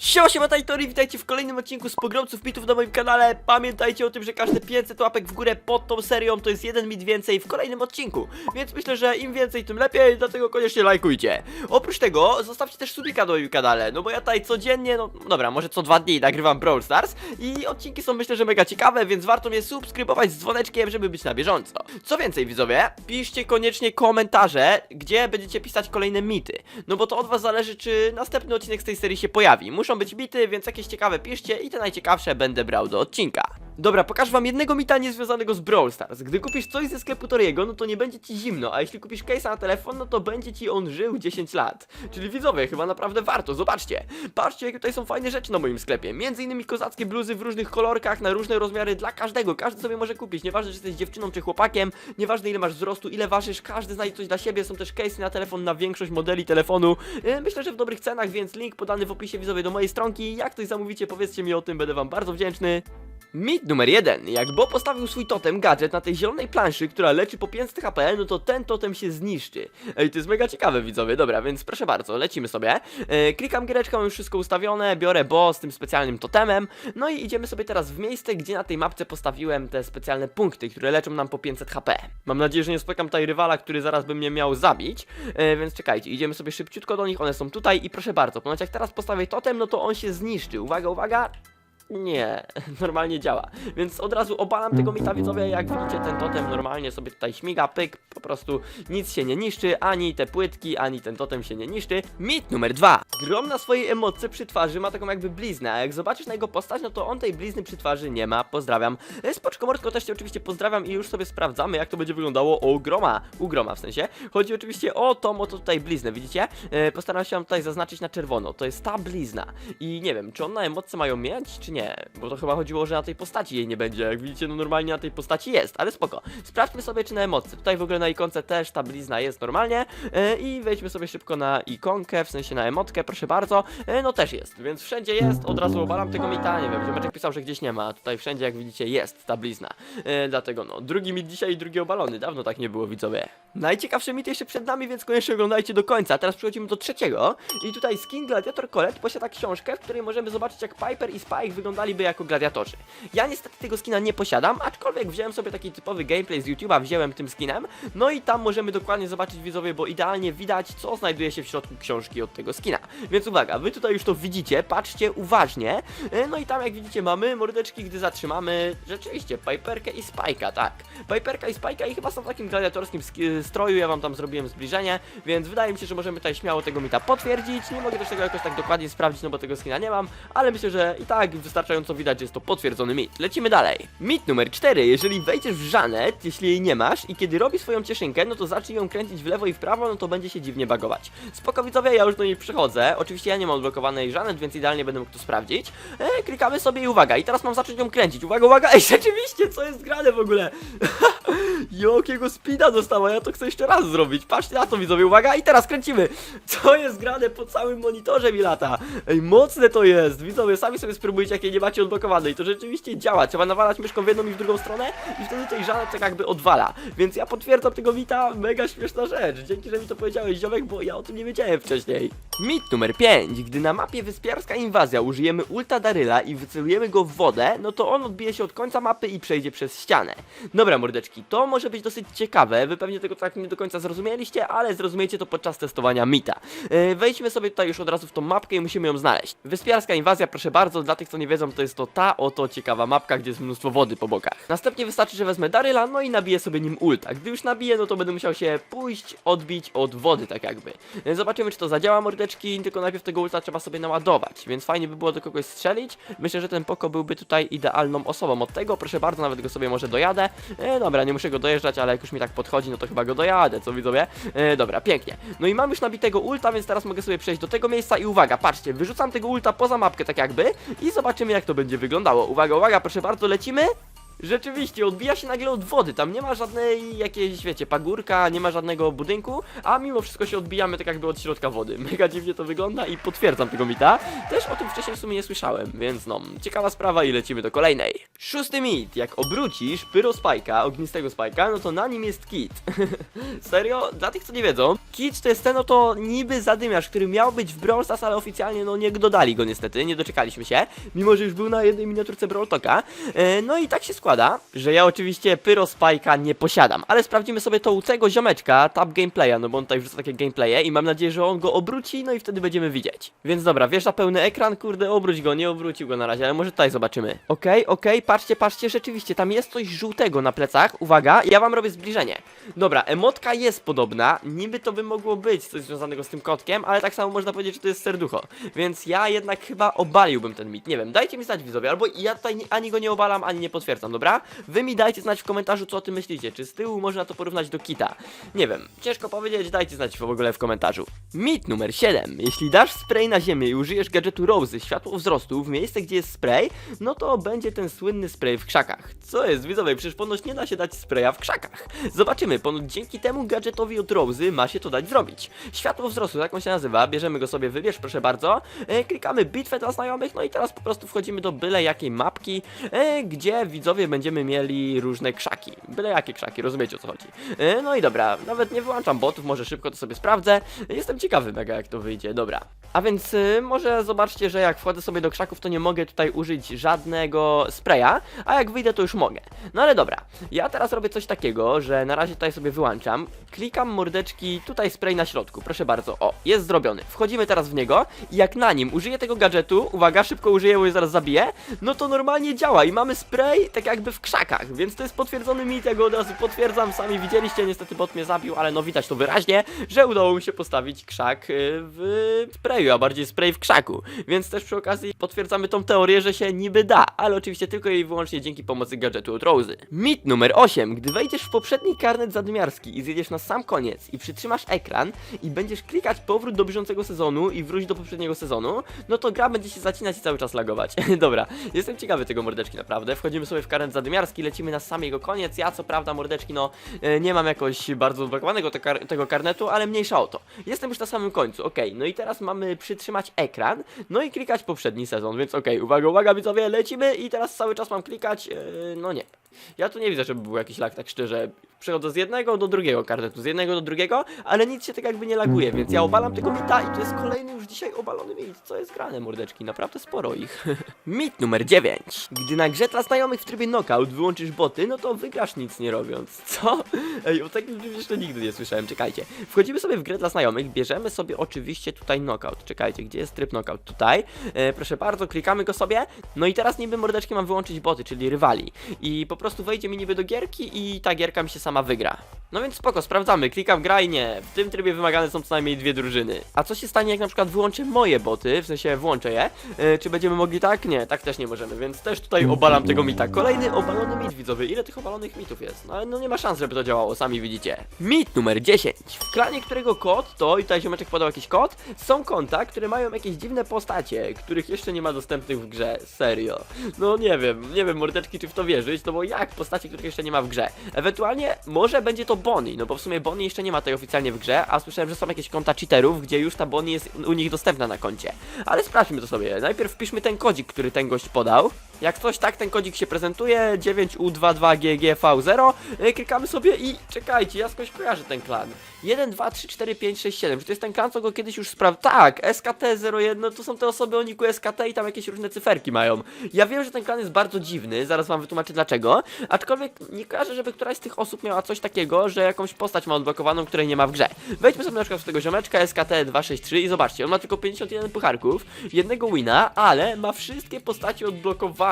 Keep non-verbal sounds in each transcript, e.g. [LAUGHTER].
Siema, siema, Tajtori, witajcie w kolejnym odcinku z Pogromców Mitów na moim kanale. Pamiętajcie o tym, że każde 500 łapek w górę pod tą serią to jest jeden mit więcej w kolejnym odcinku. Więc myślę, że im więcej, tym lepiej, dlatego koniecznie lajkujcie. Oprócz tego, zostawcie też subika na moim kanale, no bo ja tutaj codziennie, no dobra, może co dwa dni nagrywam Brawl Stars i odcinki są myślę, że mega ciekawe, więc warto mnie subskrybować z dzwoneczkiem, żeby być na bieżąco. Co więcej, widzowie, piszcie koniecznie komentarze, gdzie będziecie pisać kolejne mity. No bo to od was zależy, czy następny odcinek z tej serii się pojawi. Muszą być mity, więc jakieś ciekawe piszcie i te najciekawsze będę brał do odcinka. Dobra, pokażę wam jednego mita niezwiązanego z Brawl Stars. Gdy kupisz coś ze sklepu Toriego, no to nie będzie ci zimno, a jeśli kupisz case'a na telefon, no to będzie ci on żył 10 lat. Czyli widzowie, chyba naprawdę warto, zobaczcie. Patrzcie, jakie tutaj są fajne rzeczy na moim sklepie. Między innymi kozackie bluzy w różnych kolorkach, na różne rozmiary dla każdego. Każdy sobie może kupić, nieważne, czy jesteś dziewczyną czy chłopakiem, nieważne ile masz wzrostu, ile ważysz, każdy znajdzie coś dla siebie. Są też case'y na telefon na większość modeli telefonu. Yy, Myślę, że w dobrych cenach, więc link podany w opisie widzowie do mojej stronki. Jak coś zamówicie, powiedzcie mi o tym, będę wam bardzo wdzięczny. Mit numer jeden. Jak Bo postawił swój totem, gadżet na tej zielonej planszy, która leczy po 500 HP, no to ten totem się zniszczy. Ej, to jest mega ciekawe, widzowie. Dobra, więc proszę bardzo, lecimy sobie. E, klikam giereczkę, mam już wszystko ustawione, biorę bo z tym specjalnym totemem. No i idziemy sobie teraz w miejsce, gdzie na tej mapce postawiłem te specjalne punkty, które leczą nam po 500 HP. Mam nadzieję, że nie spotkam tutaj rywala, który zaraz by mnie miał zabić. E, więc czekajcie, idziemy sobie szybciutko do nich, one są tutaj i proszę bardzo, ponoć jak teraz postawię totem, no to on się zniszczy. Uwaga, uwaga, nie, [LAUGHS] normalnie działa. Więc od razu obalam tego mita widzowie, jak widzicie ten totem normalnie sobie tutaj śmiga, pyk, po prostu nic się nie niszczy, ani te płytki, ani ten totem się nie niszczy. Mit numer dwa. Grom na swojej emotce przy twarzy ma taką jakby bliznę, a jak zobaczysz na jego postać, no to on tej blizny przy twarzy nie ma, pozdrawiam. E, Spoczko Mordko też cię oczywiście pozdrawiam i już sobie sprawdzamy, jak to będzie wyglądało u Groma, u Groma w sensie. Chodzi oczywiście o tą oto tutaj bliznę, widzicie? E, postaram się tutaj zaznaczyć na czerwono, to jest ta blizna. I nie wiem, czy on na emotce mają mieć, czy nie, bo to chyba chodziło, że na tej postaci jej nie będzie. Jak widzicie, no normalnie na tej postaci jest, ale spoko. Sprawdźmy sobie, czy na emotce. Tutaj w ogóle na ikonce też ta blizna jest normalnie. E, I wejdźmy sobie szybko na ikonkę, w sensie na emotkę, proszę bardzo. E, no też jest, więc wszędzie jest. Od razu obalam tego mita, nie wiem, ziomeczek pisał, że gdzieś nie ma. Tutaj wszędzie, jak widzicie, jest ta blizna. E, dlatego no, drugi mit dzisiaj i drugi obalony. Dawno tak nie było, widzowie. Najciekawszy mit jeszcze przed nami, więc koniecznie oglądajcie do końca. Teraz przechodzimy do trzeciego. I tutaj Skin Gladiator Colette posiada książkę, w której możemy zobaczyć, jak Piper i Spike wyglądaliby jako gladiatorzy. Ja niestety tego skina nie posiadam, aczkolwiek wziąłem sobie taki typowy gameplay z YouTube'a, wziąłem tym skinem. No i tam możemy dokładnie zobaczyć widzowie, bo idealnie widać, co znajduje się w środku książki od tego skina. Więc uwaga, wy tutaj już to widzicie, patrzcie uważnie. E, No i tam jak widzicie mamy mordeczki, gdy zatrzymamy rzeczywiście Piperkę i Spike'a, tak. Piperka i Spike'a i chyba są w takim gladiatorskim sk- stroju, ja wam tam zrobiłem zbliżenie, więc wydaje mi się, że możemy tutaj śmiało tego mita potwierdzić. Nie mogę też tego jakoś tak dokładnie sprawdzić, no bo tego skina nie mam, ale myślę, że i tak wystarczająco widać, jest to potwierdzony mit. Lecimy dalej. Mit numer 4. Jeżeli wejdziesz w Żanet, jeśli jej nie masz i kiedy robi swoją cieszynkę, no to zacznij ją kręcić w lewo i w prawo, no to będzie się dziwnie bagować. Spoko widzowie, ja już do niej przychodzę. Oczywiście ja nie mam odblokowanej Żanet, więc idealnie będę mógł to sprawdzić. E, klikamy sobie i uwaga, i teraz mam zacząć ją kręcić. Uwaga, uwaga, [LAUGHS] ej, rzeczywiście, co jest grane w ogóle? [LAUGHS] Jakiego speeda dostała, ja to chcę jeszcze raz zrobić. Patrzcie na to widzowie, uwaga, i teraz kręcimy. [LAUGHS] Co jest grane po całym monitorze mi lata? Ej, mocne to jest. Widzowie, sami sobie spróbujcie, jakie nie macie odblokowanej. To rzeczywiście działa. Trzeba nawalać myszką w jedną i w drugą stronę i wtedy tej tak jakby odwala. Więc ja potwierdzam tego Wita, mega śmieszna rzecz. Dzięki, że mi to powiedziałeś, ziomek, bo ja o tym nie wiedziałem wcześniej. Mit numer 5. Gdy na mapie Wyspiarska Inwazja użyjemy ulta Daryla i wycelujemy go w wodę, no to on odbije się od końca mapy i przejdzie przez ścianę. Dobra, mordeczki, to może być dosyć ciekawe. Wy pewnie tego tak nie do końca zrozumieliście, ale zrozumiecie to podczas testowania Mita. Yy, wejdźmy sobie tutaj już od razu w tą mapkę i musimy ją znaleźć. Wyspiarska Inwazja, proszę bardzo, dla tych, co nie wiedzą, to jest to ta oto ciekawa mapka, gdzie jest mnóstwo wody po bokach. Następnie wystarczy, że wezmę Daryla, no i nabiję sobie nim ulta. Gdy już nabiję, no to będę musiał się pójść, odbić od wody, tak jakby. Yy, Zobaczymy, czy to zadziała, mordeczki, tylko najpierw tego ulta trzeba sobie naładować, więc fajnie by było do kogoś strzelić. Myślę, że ten Poko byłby tutaj idealną osobą od tego, proszę bardzo, nawet go sobie może dojadę. E, dobra, nie muszę go dojeżdżać, ale jak już mi tak podchodzi, no to chyba go dojadę, co widzowie? E, dobra, pięknie. No i mam już nabitego ulta, więc teraz mogę sobie przejść do tego miejsca i uwaga, patrzcie, wyrzucam tego ulta poza mapkę tak jakby i zobaczymy jak to będzie wyglądało. Uwaga, uwaga, proszę bardzo, lecimy. Rzeczywiście, odbija się nagle od wody, tam nie ma żadnej jakiejś, wiecie, pagórka, nie ma żadnego budynku, a mimo wszystko się odbijamy tak jakby od środka wody. [LAUGHS] Mega dziwnie to wygląda i potwierdzam tego mita. Też o tym wcześniej w sumie nie słyszałem, więc no, ciekawa sprawa i lecimy do kolejnej. Szósty mit, jak obrócisz pyro spajka, ognistego spajka, no to na nim jest kit. [LAUGHS] Serio? Dla tych co nie wiedzą, Kicz to jest ten oto niby zadymiarz, który miał być w Brawl Stars, ale oficjalnie no nie dodali go niestety, nie doczekaliśmy się, mimo że już był na jednej miniaturce Brawl Talka. E, no i tak się składa, że ja oczywiście Pyro Spike'a nie posiadam, ale sprawdzimy sobie to u tego ziomeczka, Tab Gameplaya, no bo on tutaj wrzuca takie gameplaye i mam nadzieję, że on go obróci, no i wtedy będziemy widzieć. Więc dobra, wiesz na pełny ekran, kurde, obróć go, nie obrócił go na razie, ale może tutaj zobaczymy. Okej, okej, patrzcie, patrzcie, rzeczywiście, tam jest coś żółtego na plecach, uwaga, ja wam robię zbliżenie. Dobra, emotka jest podobna, niby to by mogło być coś związanego z tym kotkiem, ale tak samo można powiedzieć, że to jest serducho. Więc ja jednak chyba obaliłbym ten mit. Nie wiem, dajcie mi znać widzowie, albo ja tutaj ni- ani go nie obalam, ani nie potwierdzam, dobra? Wy mi dajcie znać w komentarzu, co o tym myślicie. Czy z tyłu można to porównać do kita? Nie wiem, ciężko powiedzieć, dajcie znać w ogóle w komentarzu. Mit numer 7. Jeśli dasz spray na ziemię i użyjesz gadżetu Rosy, światło wzrostu, w miejsce gdzie jest spray, no to będzie ten słynny spray w krzakach. Co jest, widzowie, przecież ponoć nie da się dać spraya w krzakach. Zobaczymy, ponoć dzięki temu gadżetowi od Rosy ma się to dać zrobić. Światło wzrostu, jak on się nazywa, bierzemy go sobie, wybierz proszę bardzo, e, klikamy bitwę dla znajomych, no i teraz po prostu wchodzimy do byle jakiej mapki, e, gdzie widzowie będziemy mieli różne krzaki. Byle jakie krzaki, rozumiecie o co chodzi. E, no i dobra, nawet nie wyłączam botów, może szybko to sobie sprawdzę. Jestem ciekawy mega jak to wyjdzie, dobra. A więc y, może zobaczcie, że jak wchodzę sobie do krzaków, to nie mogę tutaj użyć żadnego spraya, a jak wyjdę, to już mogę. No ale dobra, ja teraz robię coś takiego, że na razie tutaj sobie wyłączam, klikam mordeczki, tutaj spray na środku, proszę bardzo, o, jest zrobiony. Wchodzimy teraz w niego i jak na nim użyję tego gadżetu, uwaga, szybko użyję, bo je zaraz zabiję, no to normalnie działa i mamy spray tak jakby w krzakach, więc to jest potwierdzony mit, ja go od razu potwierdzam, sami widzieliście, niestety bot mnie zabił, ale no widać to wyraźnie, że udało mi się postawić krzak y, w sprayu, a bardziej spray w krzaku, więc też przy okazji potwierdzamy tą teorię, że się niby da, ale oczywiście tylko i wyłącznie dzięki pomocy gadżetu od Rosy. Mit numer 8. Gdy wejdziesz w poprzedni karnet zadymiarski i zjedziesz na sam koniec i przytrzymasz ekran i będziesz klikać powrót do bieżącego sezonu i wróć do poprzedniego sezonu, no to gra będzie się zacinać i cały czas lagować. [LAUGHS] Dobra, jestem ciekawy tego mordeczki naprawdę. Wchodzimy sobie w karnet zadymiarski, lecimy na sam jego koniec. Ja co prawda mordeczki, no e, nie mam jakoś bardzo odblokowanego te kar tego karnetu, ale mniejsza o to. Jestem już na samym końcu, okej. No i teraz mamy przytrzymać ekran, no i klikać poprzedni sezon, więc okej, uwaga, uwaga widzowie, lecimy i teraz cały czas mam klikać, e, no nie. Ja tu nie widzę, żeby był jakiś lag, tak szczerze. Przechodzę z jednego do drugiego karnetu, z jednego do drugiego, ale nic się tak jakby nie laguje, więc ja obalam tego mita i to jest kolejny już dzisiaj obalony mit. Co jest grane, mordeczki? Naprawdę sporo ich. [LAUGHS] mit numer 9. Gdy na grze dla znajomych w trybie knockout wyłączysz boty, no to wygrasz nic nie robiąc. [LAUGHS] Co? Ej, o takim czymś jeszcze nigdy nie słyszałem, czekajcie. Wchodzimy sobie w grę dla znajomych, bierzemy sobie oczywiście tutaj knockout. Czekajcie, gdzie jest tryb knockout? Tutaj. E, proszę bardzo, klikamy go sobie. No i teraz niby mordeczki mam wyłączyć boty, czyli rywali. I po prostu wejdzie mi niby do gierki i ta gierka mi się sama wygra. No więc spoko, sprawdzamy, klikam graj, nie. W tym trybie wymagane są co najmniej dwie drużyny. A co się stanie, jak na przykład wyłączę moje boty, w sensie włączę je? E, czy będziemy mogli tak? Nie, tak też nie możemy, więc też tutaj obalam tego mita. Kolejny obalony mit, widzowie. Ile tych obalonych mitów jest? No ale no nie ma szans, żeby to działało, sami widzicie. Mit numer 10. W klanie, którego kod to, i tutaj ziomeczek podał jakiś kod, są konta, które mają jakieś dziwne postacie, których jeszcze nie ma dostępnych w grze. Serio. No nie wiem, nie wiem mordeczki, czy w to wierzyć, no bo jak postacie, których jeszcze nie ma w grze? Ewentualnie może będzie to Bonnie, no bo w sumie Bonnie jeszcze nie ma tej oficjalnie w grze, a słyszałem, że są jakieś konta cheaterów, gdzie już ta Bonnie jest u nich dostępna na koncie. Ale sprawdźmy to sobie. Najpierw wpiszmy ten kodzik, który ten gość podał. Jak coś tak, ten kodzik się prezentuje 9U22GGV0 Yy, Klikamy sobie i czekajcie, ja skądś kojarzę ten klan. 1, 2, 3, 4, 5, 6, 7 Czy to jest ten klan, co go kiedyś już sprawdził? Tak, SKT01 to są te osoby o niku SKT i tam jakieś różne cyferki mają. Ja wiem, że ten klan jest bardzo dziwny, zaraz wam wytłumaczę dlaczego. Aczkolwiek nie kojarzę, żeby któraś z tych osób miała coś takiego, że jakąś postać ma odblokowaną, której nie ma w grze. Wejdźmy sobie na przykład w tego ziomeczka SKT263 i zobaczcie, on ma tylko 51 pucharków, jednego wina, ale ma wszystkie postacie odblokowane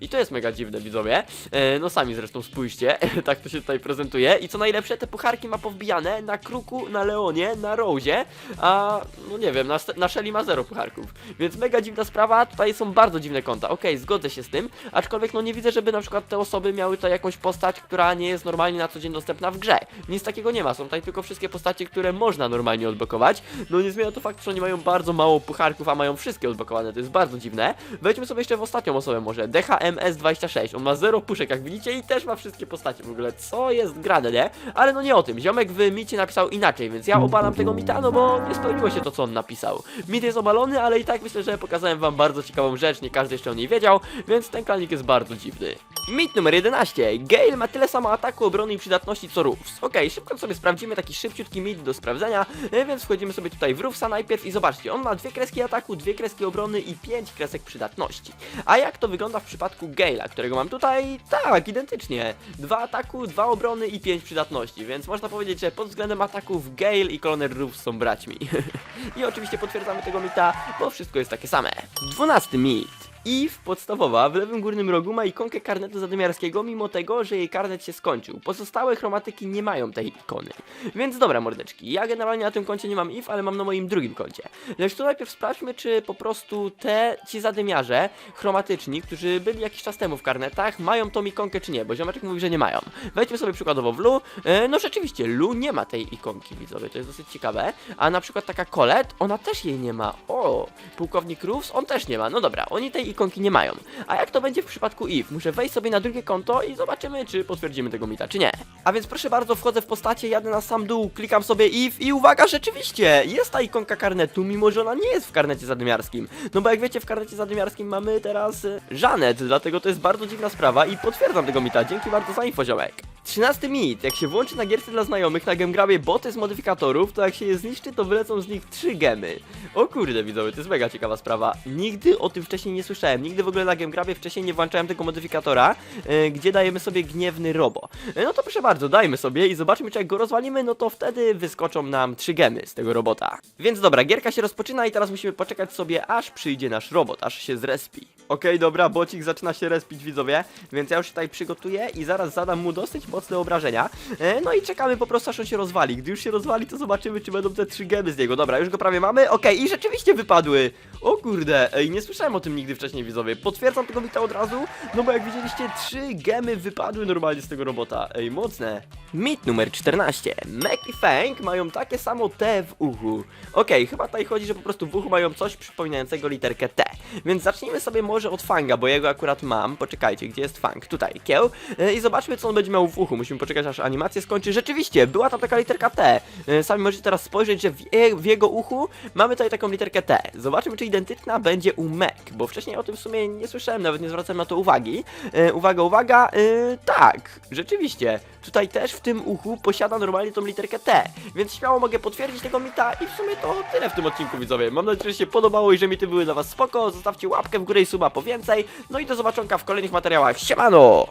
I to jest mega dziwne, widzowie. E, No sami zresztą spójrzcie, [LAUGHS] tak to się tutaj prezentuje. I co najlepsze, te pucharki ma powbijane na Kruku, na Leonie, na Rozie A, no nie wiem, na, na Shelly ma zero pucharków. Więc mega dziwna sprawa, tutaj są bardzo dziwne konta. Okej, zgodzę się z tym, aczkolwiek no nie widzę, żeby na przykład te osoby miały tutaj jakąś postać, która nie jest normalnie na co dzień dostępna w grze. Nic takiego nie ma, są tutaj tylko wszystkie postacie, które można normalnie odblokować. No nie zmienia to faktu, że oni mają bardzo mało pucharków, a mają wszystkie odblokowane, to jest bardzo dziwne. Wejdźmy sobie jeszcze w ostatnią osobę może może DHMS26. On ma zero puszek, jak widzicie, i też ma wszystkie postacie w ogóle. Co jest grane, nie? Ale no nie o tym. Ziomek w micie napisał inaczej, więc ja obalam tego mita, no bo nie spełniło się to, co on napisał. Mit jest obalony, ale i tak myślę, że pokazałem wam bardzo ciekawą rzecz, nie każdy jeszcze o niej wiedział, więc ten klanik jest bardzo dziwny. Mit numer 11. Gale ma tyle samo ataku, obrony i przydatności co Roofs. Okej, szybko sobie sprawdzimy taki szybciutki mit do sprawdzenia, e, więc wchodzimy sobie tutaj w Roofsa najpierw i zobaczcie, on ma dwie kreski ataku, dwie kreski obrony i pięć kresek przydatności. A jak to wygląda w przypadku Gale'a, którego mam tutaj? Tak, identycznie. Dwa ataku, dwa obrony i pięć przydatności, więc można powiedzieć, że pod względem ataków Gale i Colonel Roofs są braćmi. [LAUGHS] I oczywiście potwierdzamy tego mita, bo wszystko jest takie same. Dwunasty mit. Eve podstawowa w lewym górnym rogu ma ikonkę karnetu zadymiarskiego, mimo tego, że jej karnet się skończył. Pozostałe chromatyki nie mają tej ikony. Więc dobra, mordeczki, ja generalnie na tym koncie nie mam Eve, ale mam na moim drugim koncie. Lecz tu najpierw sprawdźmy, czy po prostu te, ci zadymiarze chromatyczni, którzy byli jakiś czas temu w karnetach, mają tą ikonkę czy nie, bo ziomeczek mówi, że nie mają. Wejdźmy sobie przykładowo w Lu. E, no rzeczywiście, Lu nie ma tej ikonki, widzowie, to jest dosyć ciekawe. A na przykład taka Colette, ona też jej nie ma. O, pułkownik Roofs, on też nie ma. No dobra, oni tej ikonki nie mają. A jak to będzie w przypadku Eve? Muszę wejść sobie na drugie konto i zobaczymy, czy potwierdzimy tego mita, czy nie. A więc proszę bardzo, wchodzę w postacie, jadę na sam dół, klikam sobie Eve i uwaga, rzeczywiście, jest ta ikonka karnetu, mimo że ona nie jest w karnecie zadymiarskim. No bo jak wiecie, w karnecie zadymiarskim mamy teraz y, Żanet, dlatego to jest bardzo dziwna sprawa i potwierdzam tego mita. Dzięki bardzo za info, ziomek. 13 mit. Jak się włączy na gierce dla znajomych na Gemgrabie boty z modyfikatorów, to jak się je zniszczy, to wylecą z nich 3 gemy. O kurde, widzowie, to jest mega ciekawa sprawa. Nigdy o tym wcześniej nie słyszałem. Nigdy w ogóle na Gemgrabie wcześniej nie włączałem tego modyfikatora, e, gdzie dajemy sobie gniewny robo. E, no to proszę bardzo, dajmy sobie i zobaczmy, czy jak go rozwalimy, no to wtedy wyskoczą nam 3 gemy z tego robota. Więc dobra, gierka się rozpoczyna i teraz musimy poczekać sobie, aż przyjdzie nasz robot, aż się zrespi. Okej, dobra, bocik zaczyna się respić, widzowie, więc ja już się tutaj przygotuję i zaraz zadam mu dosyć mocne obrażenia. E, no i czekamy po prostu, aż on się rozwali. Gdy już się rozwali, to zobaczymy, czy będą te trzy gemy z niego. Dobra, już go prawie mamy. Okej, i rzeczywiście wypadły. O kurde, ej, nie słyszałem o tym nigdy wcześniej, widzowie. Potwierdzam tego wita od razu, no bo jak widzieliście, trzy gemy wypadły normalnie z tego robota. Ej, mocne. Mit numer 14. Mac i Fang mają takie samo T w uchu. Okej, chyba tutaj chodzi, że po prostu w uchu mają coś przypominającego literkę T. Więc zacznijmy sobie może od Fanga, bo jego akurat mam. Poczekajcie, gdzie jest Fang? Tutaj, kieł. E, I zobaczmy, co on będzie miał w uchu. Musimy poczekać, aż animacja skończy. Rzeczywiście, była tam taka literka T. E, Sami możecie teraz spojrzeć, że w, je, w jego uchu mamy tutaj taką literkę T. Zobaczmy, czy identyczna będzie u Mac, bo wcześniej o tym w sumie nie słyszałem, nawet nie zwracałem na to uwagi. E, uwaga, uwaga, e, tak, rzeczywiście. Tutaj też w tym uchu posiada normalnie tą literkę T, więc śmiało mogę potwierdzić tego mita i w sumie to tyle w tym odcinku, widzowie. Mam nadzieję, że się podobało i że mity były dla was spoko. Zostawcie łapkę w górę i suba po więcej. No i do zobaczonka w kolejnych materiałach. Siemano!